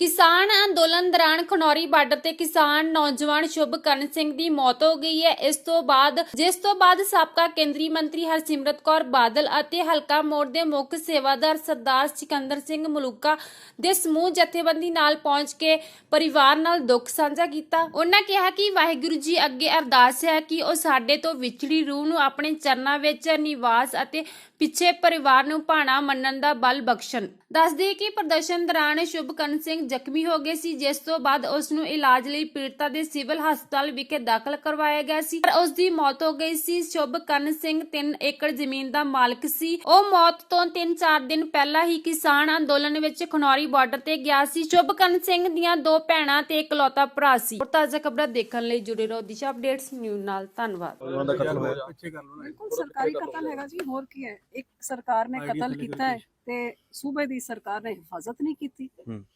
ਕਿਸਾਨ ਅੰਦੋਲਨ ਦੌਰਾਨ ਖਨੌਰੀ ਬਾਰਡਰ ਤੇ ਕਿਸਾਨ ਨੌਜਵਾਨ ਸ਼ੁਭਕਰਨ ਸਿੰਘ ਦੀ ਮੌਤ ਹੋ ਗਈ ਹੈ। ਇਸ ਤੋਂ ਬਾਅਦ, ਜਿਸ ਤੋਂ ਬਾਅਦ ਸਾਬਕਾ ਕੇਂਦਰੀ ਮੰਤਰੀ ਹਰਸਿਮਰਤ ਕੌਰ ਬਾਦਲ ਅਤੇ ਹਲਕਾ ਮੋੜ ਦੇ ਮੁੱਖ ਸੇਵਾਦਾਰ ਸਰਦਾਰ ਸਿਕੰਦਰ ਸਿੰਘ ਮਲੂਕਾ ਦੇ ਸਮੂਹ ਜਥੇਬੰਦੀ ਨਾਲ ਪਹੁੰਚ ਕੇ ਪਰਿਵਾਰ ਨਾਲ ਦੁੱਖ ਸਾਂਝਾ ਕੀਤਾ। ਉਹਨਾਂ ਕਿਹਾ ਕਿ ਵਾਹਿਗੁਰੂ ਜੀ ਅੱਗੇ ਅਰਦਾਸ ਹੈ ਕਿ ਉਹ ਸਾਡੇ ਤੋਂ ਵਿਛੜੀ ਰੂਹ ਨੂੰ ਆਪਣੇ ਚਰਨਾਂ ਵਿੱਚ ਨਿਵਾਸ ਅਤੇ ਪਿੱਛੇ ਪਰਿਵਾਰ ਨੂੰ ਭਾਣਾ ਮੰਨਣ ਦਾ ਬਲ ਬਖਸ਼ਣ। ਦੱਸਦੇ ਕਿ ਪ੍ਰਦਰਸ਼ਨ ਦੌਰਾਨ ਸ਼ੁਭਕਰਨ ਸਿੰਘ ਜ਼ਖਮੀ ਹੋ ਗਏ ਸੀ ਜਿਸ ਤੋਂ ਬਾਅਦ ਉਸ ਨੂੰ ਇਲਾਜ ਲਈ ਪੀੜਤਾ ਦੇ ਸਿਵਲ ਹਸਪਤਾਲ ਵਿਖੇ ਦਾਖਲ ਕਰਵਾਇਆ ਗਿਆ ਸੀ। ਪਰ ਉਸ ਦੀ ਮੌਤ ਹੋ ਗਈ ਸੀ। ਸ਼ੁਭਕਰਨ ਸਿੰਘ 3 ਏਕੜ ਜ਼ਮੀਨ ਦਾ ਮਾਲਕ ਸੀ। ਉਹ ਮੌਤ ਤੋਂ 3-4 ਦਿਨ ਪਹਿਲਾਂ ਹੀ ਕਿਸਾਨ ਅੰਦੋਲਨ ਵਿੱਚ ਖਨੌਰੀ ਬਾਰਡਰ ਤੇ ਗਿਆ ਸੀ। ਸ਼ੁਭਕਰਨ ਸਿੰਘ ਦੀਆਂ ਦੋ ਭੈਣਾਂ ਤੇ ਇਕਲੌਤਾ ਭਰਾ ਸੀ। ਹੋਰ ਤਾਜ਼ਾ ਖਬਰਾਂ ਦੇਖਣ ਲਈ ਜੁੜੇ ਰਹੋ। ਦਿਸ਼ਾ ਅਪਡੇਟਸ ਨਿਊਜ਼ ਨਾਲ। ਧੰਨਵਾਦ। ਉਹਨਾਂ ਦਾ ਕਤਲ ਹੋਇਆ ਪਿੱਛੇ ਕਰ ਲਓ ਨਾ ਬਿਲਕੁਲ ਸਰਕਾਰੀ ਕਤਲ ਹੈਗਾ ਜੀ। ਹੋਰ ਕੀ ਹੈ? ਇੱਕ ਸਰਕਾਰ ਨੇ ਕਤਲ ਕੀਤਾ ਹੈ। ਤੇ ਸੂਬੇ ਦੀ ਸਰਕਾਰ ਨੇ ਹਿਫਾਜ਼ਤ ਨਹੀਂ ਕੀਤੀ।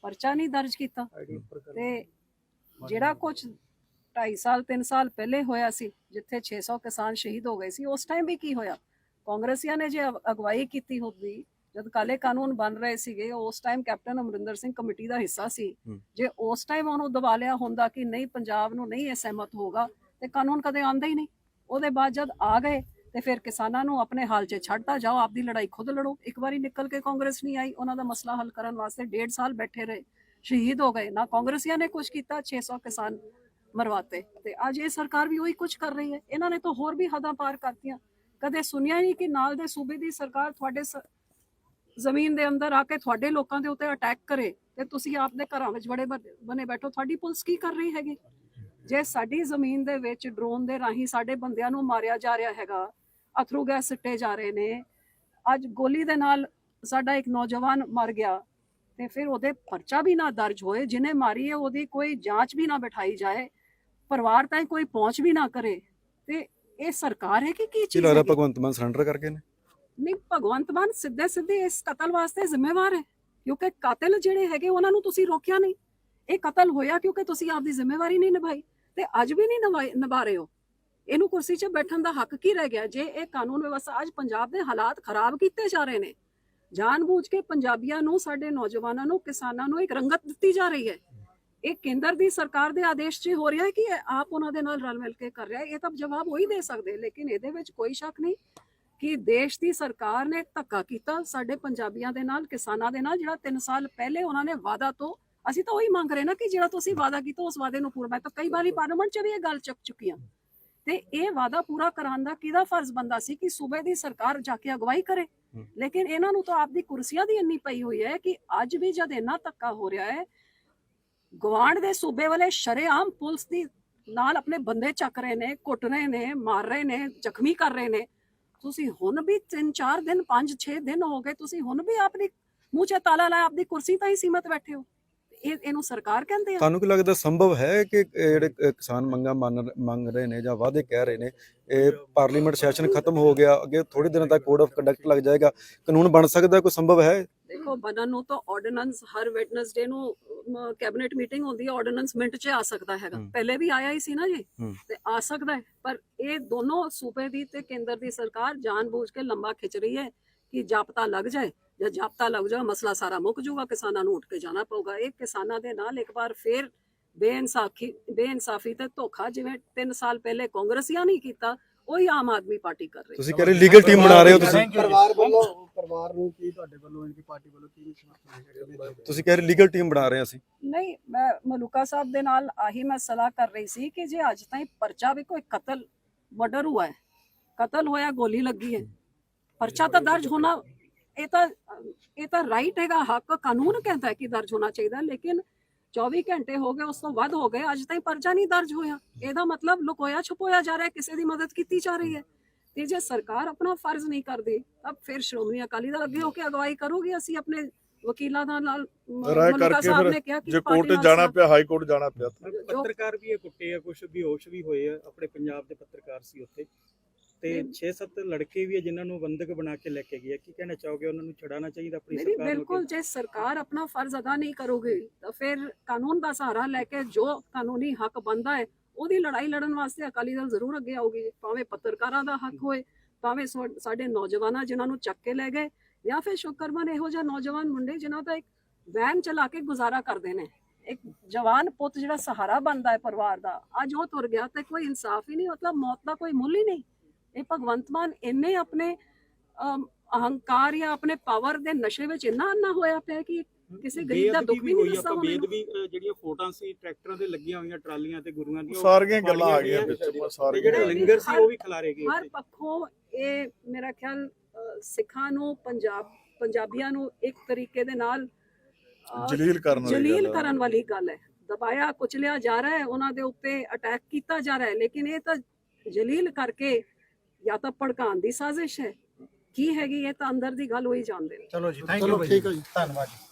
ਪਰਚਾ ਨਹੀਂ ਦਰਜ ਕੀਤਾ ਤੇ ਜਿਹੜਾ ਕੁਝ 2.5 ਸਾਲ 3 ਸਾਲ ਪਹਿਲੇ ਹੋਇਆ ਸੀ ਜਿੱਥੇ 600 ਕਿਸਾਨ ਸ਼ਹੀਦ ਹੋ ਗਏ ਸੀ ਉਸ ਟਾਈਮ ਵੀ ਕੀ ਹੋਇਆ ਕਾਂਗਰਸੀਆਂ ਨੇ ਜੇ ਅਗ- ਅਗਵਾਈ ਕੀਤੀ ਹੁੰਦੀ ਜਦ ਕਾਲੇ ਕਾਨੂੰਨ ਬਣ ਰਹੇ ਸੀਗੇ ਉਸ time captain Amarinder Singh committee ਦਾ ਹਿੱਸਾ ਸੀ। ਜੇ ਉਸ ਟਾਈਮ ਉਹਨੂੰ ਦਬਾ ਲਿਆ ਹੁੰਦਾ ਕਿ ਨਹੀਂ ਪੰਜਾਬ ਨੂੰ ਨਹੀਂ ਇਹ ਸਹਿਮਤ ਹੋਗਾ ਤੇ ਕਾਨੂੰਨ ਕਦੇ ਆਂਦਾ ਹੀ ਨਹੀਂ ਉਹਦੇ ਬਾਅਦ ਜਦ ਆ ਗਏ ਤੇ ਫਿਰ ਕਿਸਾਨਾਂ ਨੂੰ ਆਪਣੇ ਹਾਲ 'ਚ ਛੱਡਦਾ ਜਾਓ, ਆਪਦੀ ਲੜਾਈ ਖੁਦ ਲੜੋ। ਇੱਕ ਵਾਰੀ ਨਿਕਲ ਕੇ ਕਾਂਗਰਸ ਨਹੀਂ ਆਈ, ਉਹਨਾਂ ਦਾ ਮਸਲਾ ਹੱਲ ਕਰਨ ਵਾਸਤੇ ਡੇਢ ਸਾਲ ਬੈਠੇ ਰਹੇ, ਸ਼ਹੀਦ ਹੋ ਗਏ। ਨਾ ਕਾਂਗਰਸੀਆਂ ਨੇ ਕੁਝ ਕੀਤਾ 600 ਕਿਸਾਨ ਮਰਵਾਤੇ। ਤੇ ਅੱਜ ਇਹ ਸਰਕਾਰ ਵੀ ਉਹੀ ਕੁਝ ਕਰ ਰਹੀ ਹੈ। ਇਹਨਾਂ ਨੇ ਤਾਂ ਹੋਰ ਵੀ ਹੱਦਾਂ ਪਾਰ ਕਰਤੀਆਂ। ਕਦੇ ਸੁਣਿਆ ਨਹੀਂ ਕਿ ਨਾਲ ਦੇ ਸੂਬੇ ਦੀ ਸਰਕਾਰ ਤੁਹਾਡੇ ਸ- ਜ਼ਮੀਨ ਦੇ ਅੰਦਰ ਆ ਕੇ ਤੁਹਾਡੇ ਲੋਕਾਂ ਦੇ ਉੱਤੇ ਅਟੈਕ ਕਰੇ ਤੇ ਤੁਸੀਂ ਆਪਣੇ ਘਰਾਂ ਵਿੱਚ ਬੜੇ ਬ- ਬਨੇ ਬੈਠੋ। ਤੁਹਾਡੀ ਪੁਲਿਸ ਕੀ ਕਰ ਰਹੀ ਹੈਗੀ? ਜੇ ਸਾਡੀ ਜ਼ਮੀਨ ਦੇ ਵਿੱਚ ਡਰੋਨ ਦੇ ਰਾਹੀਂ ਸਾਡੇ ਬੰਦਿਆਂ ਨੂੰ ਮਾਰਿਆ ਜਾ ਰਿਹਾ ਹੈਗਾ ਅਥਰੂ ਗੈਸ ਸਿੱਟੇ ਜਾ ਰਹੇ ਨੇ। ਅੱਜ ਗੋਲੀ ਦੇ ਨਾਲ ਸਾਡਾ ਇੱਕ ਨੌਜਵਾਨ ਮਰ ਗਿਆ ਤੇ ਫਿਰ ਉਹਦੇ ਪਰਚਾ ਵੀ ਨਾ ਦਰਜ ਹੋਏ। ਜਿਹਨੇ ਮਾਰੀ ਹੈ ਉਹਦੀ ਕੋਈ ਜਾਂਚ ਵੀ ਨਾ ਬਿਠਾਈ ਜਾਏ। ਪਰਿਵਾਰ ਤਾਈਂ ਕੋਈ ਪਹੁੰਚ ਵੀ ਨਾ ਕਰੇ। ਤੇ ਇਹ ਸਰਕਾਰ ਹੈ ਕਿ ਕੀ ਚੀਜ਼ ਹੈ ਭਗਵੰਤ ਮਾਨ ਸਰੈਂਡਰ ਕਰਕੇ ਨੇ? ਨਹੀਂ ਭਗਵੰਤ ਮਾਨ ਸਿੱਧੇ ਸਿੱਧੇ ਇਸ ਕਤਲ ਵਾਸਤੇ ਜ਼ਿੰਮੇਵਾਰ ਹੈ। ਕਿਉਂਕਿ ਕਾਤਲ ਜਿਹੜੇ ਹੈਗੇ ਉਹਨਾਂ ਨੂੰ ਤੁਸੀਂ ਰੋਕਿਆ ਨਹੀਂ। ਇਹ ਕਤਲ ਹੋਇਆ ਕਿਉਂਕਿ ਤੁਸੀਂ ਆਪਦੀ ਜ਼ਿੰਮੇਵਾਰੀ ਨਹੀਂ ਨਿਭਾਈ। ਤੇ ਅੱਜ ਵੀ ਨਹੀਂ ਨਿਭਾ ਰਹੇ ਹੋ। ਇਹਨੂੰ ਕੁਰਸੀ 'ਚ ਬੈਠਣ ਦਾ ਹੱਕ ਕੀ ਰਹਿ ਗਿਆ? ਜੇ ਇਹ ਕਾਨੂੰਨ ਵਿਵਸਥਾ ਅੱਜ ਪੰਜਾਬ ਦੇ ਹਾਲਾਤ ਖਰਾਬ ਕੀਤੇ ਜਾ ਰਹੇ ਨੇ, ਜਾਣਬੁੱਝ ਕੇ ਪੰਜਾਬੀਆਂ ਨੂੰ, ਸਾਡੇ ਨੌਜਵਾਨਾਂ ਨੂੰ, ਕਿਸਾਨਾਂ ਨੂੰ ਇੱਕ ਰੰਗਤ ਦਿੱਤੀ ਜਾ ਰਹੀ ਹੈ। ਇਹ ਕੇਂਦਰ ਦੀ ਸਰਕਾਰ ਦੇ ਆਦੇਸ਼ 'ਚ ਹੋ ਰਿਹਾ ਹੈ ਕਿ ਆਪ ਉਹਨਾਂ ਦੇ ਨਾਲ ਰਲ ਮਿਲ ਕੇ ਕਰ ਰਿਹਾ ਇਹ ਤਾਂ ਜਵਾਬ ਉਹੀ ਦੇ ਸਕਦੇ, ਲੇਕਿਨ ਇਹਦੇ ਵਿੱਚ ਕੋਈ ਸ਼ੱਕ ਨਹੀਂ ਕਿ ਦੇਸ਼ ਦੀ ਸਰਕਾਰ ਨੇ ਧੱਕਾ ਕੀਤਾ ਸਾਡੇ ਪੰਜਾਬੀਆਂ ਦੇ ਨਾਲ, ਕਿਸਾਨਾਂ ਦੇ ਨਾਲ, ਜਿਹੜਾ 3 ਸਾਲ ਪਹਿਲੇ ਉਹਨਾਂ ਨੇ ਵਾਅਦਾ ਤੋਂ, ਅਸੀਂ ਤਾਂ ਉਹੀ ਮੰਗ ਰਹੇ ਨਾ ਕਿ ਜਿਹੜਾ ਤੁਸੀਂ ਵਾਅਦਾ ਕੀਤਾ ਉਸ ਵਾਅਦੇ ਨੂੰ ਪੂਰਾ ਮੈਂ ਤਾਂ ਕਈ ਵਾਰੀ ਪਾਰਲੀਮੈਂਟ 'ਚ ਵੀ ਇਹ ਗੱਲ ਚੱਕ ਚੁੱਕੀ ਹਾਂ ਤੇ ਇਹ ਵਾਅਦਾ ਪੂਰਾ ਕਰਾਉਣ ਦਾ ਕਿਹਦਾ ਫਰਜ਼ ਬੰਦਾ ਸੀ ਕਿ ਸੂਬੇ ਦੀ ਸਰਕਾਰ ਜਾ ਕੇ ਅਗਵਾਈ ਕਰੇ। ਲੇਕਿਨ ਇਹਨਾਂ ਨੂੰ ਤਾਂ ਆਪਦੀ ਕੁਰਸੀਆਂ ਦੀ ਇੰਨੀ ਪਈ ਹੋਈ ਹੈ ਕਿ ਅੱਜ ਵੀ ਜਦ ਇੰਨਾ ਧੱਕਾ ਹੋ ਰਿਹਾ ਹੈ ਗਵਾਂਡ ਦੇ ਸੂਬੇ ਵਾਲੇ ਸ਼ਰੇਆਮ ਪੁਲਿਸ ਦੀ ਨਾਲ ਆਪਣੇ ਬੰਦੇ ਚੱਕ ਰਹੇ ਨੇ ਕੁੱਟ ਰਹੇ ਨੇ ਮਾਰ ਰਹੇ ਨੇ ਜ਼ਖਮੀ ਕਰ ਰਹੇ ਨੇ। ਤੁਸੀਂ ਹੁਣ ਵੀ 3-4 ਦਿਨ 5-6 ਦਿਨ ਹੋ ਗਏ ਤੁਸੀਂ ਹੁਣ ਵੀ ਆਪਣੀ ਮੂੰਹ 'ਚ ਤਾਲਾ ਲਾਇਆ ਆਪਦੀ ਕੁਰਸੀ ਤਾਂ ਹੀ ਸੀਮਤ ਬੈਠੇ ਹੋ। ਇਹ ਇਹਨੂੰ ਸਰਕਾਰ ਕਹਿੰਦੇ ਆ? ਤੁਹਾਨੂੰ ਕੀ ਲੱਗਦਾ ਸੰਭਵ ਹੈ ਕਿ ਜਿਹੜੇ ਕਿਸਾਨ ਮੰਗਾਂ ਮੰਗ ਰਹੇ ਨੇ ਜਾਂ ਵਾਅਦੇ ਕਹਿ ਰਹੇ ਨੇ ਇਹ ਪਾਰਲੀਮੈਂਟ ਸੈਸ਼ਨ ਖਤਮ ਹੋ ਗਿਆ ਅੱਗੇ ਥੋੜੇ ਦਿਨਾਂ ਤੱਕ ਕੋਡ ਆਫ ਕੰਡਕਟ ਲੱਗ ਜਾਏਗਾ ਕਾਨੂੰਨ ਬਣ ਸਕਦਾ ਕੋਈ ਸੰਭਵ ਹੈ? ਦੇਖੋ ਬਣਨ ਨੂੰ ਤਾਂ ਆਰਡੀਨੈਂਸ ਹਰ ਵੈਡਨਸਡੇ ਨੂੰ ਕੈਬਨਿਟ ਮੀਟਿੰਗ ਹੁੰਦੀ ਹੈ ਆਰਡੀਨੈਂਸ ਮਿੰਟ 'ਚ ਆ ਸਕਦਾ ਹੈਗਾ। ਪਹਿਲੇ ਵੀ ਆਇਆ ਹੀ ਸੀ ਨਾ ਜੀ। ਤੇ ਆ ਸਕਦਾ ਹੈ। ਪਰ ਇਹ ਦੋਨੋਂ ਸੂਬੇ ਦੀ ਤੇ ਕੇਂਦਰ ਦੀ ਸਰਕਾਰ ਜਾਣਬੁੱਝ ਕੇ ਲੰਬਾ ਖਿੱਚ ਰਹੀ ਹੈ। ਕਿ ਜਾਪਤਾ ਲੱਗ ਜਾਏ ਜਾਂ ਜਾਪਤਾ ਲੱਗ ਜਾਏ ਮਸਲਾ ਸਾਰਾ ਮੁੱਕ ਜਾਊਗਾ ਕਿਸਾਨਾਂ ਨੂੰ ਉੱਠ ਕੇ ਜਾਣਾ ਪਊਗਾ। ਇਹ ਕਿਸਾਨਾਂ ਦੇ ਨਾਲ ਇੱਕ ਵਾਰ ਫੇਰ ਬੇਇਨਸਾਫੀ ਬੇਇਨਸਾਫੀ ਤੇ ਧੋਖਾ ਜਿਵੇਂ 3 ਸਾਲ ਪਹਿਲੇ ਕਾਂਗਰਸੀਆਂ ਨਹੀਂ ਕੀਤਾ ਉਹੀ ਆਮ ਆਦਮੀ ਪਾਰਟੀ ਕਰ ਰਹੀ ਤੁਸੀਂ ਕਹਿ ਰਹੇ ਲੀਗਲ ਟੀਮ ਬਣਾ ਰਹੇ ਹੋ ਤੁਸੀਂ? ਪਰਿਵਾਰ ਵੱਲੋਂ ਪਰਿਵਾਰ ਨੂੰ ਕੀ ਤੁਹਾਡੇ ਵੱਲੋਂ ਇਨਕੀ ਪਾਰਟੀ ਵੱਲੋਂ ਕੀ ਸਮਰਥਨ ਤੁਸੀਂ ਕਹਿ ਰਹੇ ਲੀਗਲ ਟੀਮ ਬਣਾ ਰਹੇ ਹਾਂ ਅਸੀਂ? ਨਹੀਂ ਮੈਂ ਮਲੂਕਾ ਸਾਹਿਬ ਦੇ ਨਾਲ ਆਹੀ ਮੈਂ ਸਲਾਹ ਕਰ ਰਹੀ ਸੀ ਕਿ ਜੇ ਅੱਜ ਤਾਈਂ ਪਰਚਾ ਵੀ ਕੋਈ ਕਤਲ ਮਰਡਰ ਹੁਆ ਹੈ। ਕਤਲ ਹੋਇਆ ਗੋਲੀ ਲੱਗੀ ਹੈ। ਪਰਚਾ ਤਾਂ ਦਰਜ ਹੋਣਾ ਇਹ ਤਾਂ ਇਹ ਤਾਂ ਰਾਈਟ ਹੈਗਾ ਹੱਕ ਕਾਨੂੰਨ ਕਹਿੰਦਾ ਕਿ ਦਰਜ ਹੋਣਾ ਚਾਹੀਦਾ ਲੇਕਿਨ 24 ਘੰਟੇ ਹੋ ਗਏ ਉਸ ਤੋਂ ਵੱਧ ਹੋ ਗਏ ਅੱਜ ਤਾਈਂ ਪਰਚਾ ਨਹੀਂ ਦਰਜ ਹੋਇਆ। ਇਹਦਾ ਮਤਲਬ ਲੁਕੋਇਆ ਛੁਪੋਇਆ ਜਾ ਰਿਹਾ ਕਿਸੇ ਦੀ ਮਦਦ ਕੀਤੀ ਜਾ ਰਹੀ ਹੈ। ਤੇ ਜੇ ਸਰਕਾਰ ਆਪਣਾ ਫਰਜ਼ ਨਹੀਂ ਕਰਦੀ ਤਾਂ ਫਿਰ ਸ਼੍ਰੋਮਣੀ ਅਕਾਲੀ ਦਲ ਅੱਗੇ ਹੋ ਕੇ ਅਗਵਾਈ ਕਰੂਗੀ ਅਸੀਂ ਆਪਣੇ ਵਕੀਲਾਂ ਦਾ ਨਾਲ ਰਾਏ ਕਰਕੇ ਫਿਰ ਨੇ ਕਿਹਾ ਕਿ ਜੇ ਕੋਰਟ ਜਾਣਾ ਪਿਆ ਹਾਈ ਕੋਰਟ ਜਾਣਾ ਪਿਆ ਪੱਤਰਕਾਰ ਵੀ ਇਹ ਕੁੱਟੇ ਆ ਕੁਝ ਬੇਹੋਸ਼ ਵੀ ਹੋਏ ਆ ਆਪਣੇ ਪੰਜਾਬ ਦੇ ਪੱਤਰਕਾਰ ਸੀ ਉੱਥੇ। ਤੇ ਨਹੀਂ। 6-7 ਲੜਕੇ ਵੀ ਆ ਜਿਨ੍ਹਾਂ ਨੂੰ ਬੰਦਕ ਬਣਾ ਕੇ ਲੈ ਕੇ ਆ। ਕੀ ਕਹਿਣਾ ਚਾਹੋਗੇ? ਉਹਨਾਂ ਨੂੰ ਛਡਾਣਾ ਚਾਹੀਦਾ ਆਪਣੀ ਸਰਕਾਰ ਨੂੰ ਬਿਲਕੁਲ ਜੇ ਸਰਕਾਰ ਆਪਣਾ ਫਰਜ਼ ਅਦਾ ਨਹੀਂ ਕਰੋਗੇ ਤਾਂ ਫਿਰ ਕਾਨੂੰਨ ਦਾ ਸਹਾਰਾ ਲੈ ਕੇ ਜੋ ਕਾਨੂੰਨੀ ਹੱਕ ਬੰਦਾ ਹੈ ਉਹਦੀ ਲੜਾਈ ਲੜਨ ਵਾਸਤੇ ਅਕਾਲੀ ਦਲ ਜ਼ਰੂਰ ਅੱਗੇ ਆਊਗੀ। ਭਾਵੇਂ ਪੱਤਰਕਾਰਾਂ ਦਾ ਹੱਕ ਹੋਏ ਭਾਵੇਂ ਸਾਡੇ ਨੌਜਵਾਨਾਂ ਜਿਨ੍ਹਾਂ ਨੂੰ ਚੱਕ ਕੇ ਲੈ ਗਏ ਜਾਂ ਫਿਰ ਸ਼ੁਕਰਮਨ ਇਹੋ ਜਿਹੇ ਨੌਜਵਾਨ ਮੁੰਡੇ ਜਿਨ੍ਹਾਂ ਦਾ ਇੱਕ ਵੈਨ ਚਲਾ ਕੇ ਗੁਜ਼ਾਰਾ ਕਰਦੇ ਨੇ। ਇੱਕ ਜਵਾਨ ਪੁੱਤ ਜਿਹੜਾ ਸਹਾਰਾ ਬਣਦਾ ਹੈ ਪਰਿਵਾਰ ਦਾ ਅੱਜ ਉਹ ਤੁਰ ਗਿਆ ਤੇ ਕੋਈ ਇਨਸਾਫ ਹੀ ਨਹੀਂ ਮਤਲਬ ਮੌਤ ਦਾ ਕੋਈ ਮੁੱਲ ਹੀ ਨਹੀਂ। ਇਹ ਭਗਵੰਤ ਮਾਨ ਇੰਨੇ ਆਪਣੇ ਅਹੰਕਾਰ ਜਾਂ ਆਪਣੇ ਪਾਵਰ ਦੇ ਨਸ਼ੇ ਵਿੱਚ ਇੰਨਾ ਅੰਨਾ ਹੋਇਆ ਪਿਆ ਕਿ ਕਿਸੇ ਗਰੀਬ ਦਾ ਦੁੱਖ ਵੀ ਨਹੀਂ ਦੱਸਦਾ ਬੇਅਦਬੀ ਅ, ਜਿਹੜੀਆਂ ਫੋਟੋਆਂ ਸੀ ਟਰੈਕਟਰਾਂ ਤੇ ਲੱਗੀਆਂ ਹੋਈਆਂ ਟਰਾਲੀਆਂ ਤੇ ਗੁਰੂਆਂ ਦੀਆਂ ਸਾਰੀਆਂ ਗੱਲਾਂ ਆ ਗਈਆਂ ਵਿੱਚ ਤੇ ਸਾਰੀਆਂ ਜਿਹੜੇ ਲੰਗਰ ਸੀ ਉਹ ਵੀ ਖਿਲਾਰੇ ਗਏ ਹਰ। ਪੱਖੋਂ ਇਹ ਮੇਰਾ ਖਿਆਲ ਸਿੱਖਾਂ ਨੂੰ ਪੰਜਾਬ ਪੰਜਾਬੀਆਂ ਨੂੰ ਇੱਕ ਤਰੀਕੇ ਦੇ ਨਾਲ ਜਲੀਲ ਕਰਨ ਵਾਲੀ ਜਲੀਲ। ਕਰਨ ਵਾਲੀ ਗੱਲ ਹੈ ਦਬਾਇਆ ਕੁਚਲਿਆ ਜਾ ਰਿਹਾ ਹੈ ਉਹਨਾਂ ਦੇ ਉੱਤੇ ਅਟੈਕ ਕੀਤਾ ਜਾ ਰਿਹਾ ਹੈ ਲੇਕਿਨ ਇਹ ਤਾਂ ਜਲੀਲ ਕਰਕੇ ਜਾਂ ਤਾਂ ਭੜਕਾਉਣ ਦੀ ਸਾਜ਼ਿਸ਼ ਹੈ। ਕੀ ਹੈਗੀ ਇਹ ਤਾਂ ਅੰਦਰ ਦੀ ਗੱਲ ਹੋਈ ਜਾਣਦੇ ਨੇ। ਚਲੋ ਜੀ ਥੈਂਕ ਯੂ ਠੀਕ ਹੈ ਜੀ ਧੰਨਵਾਦ ਜੀ।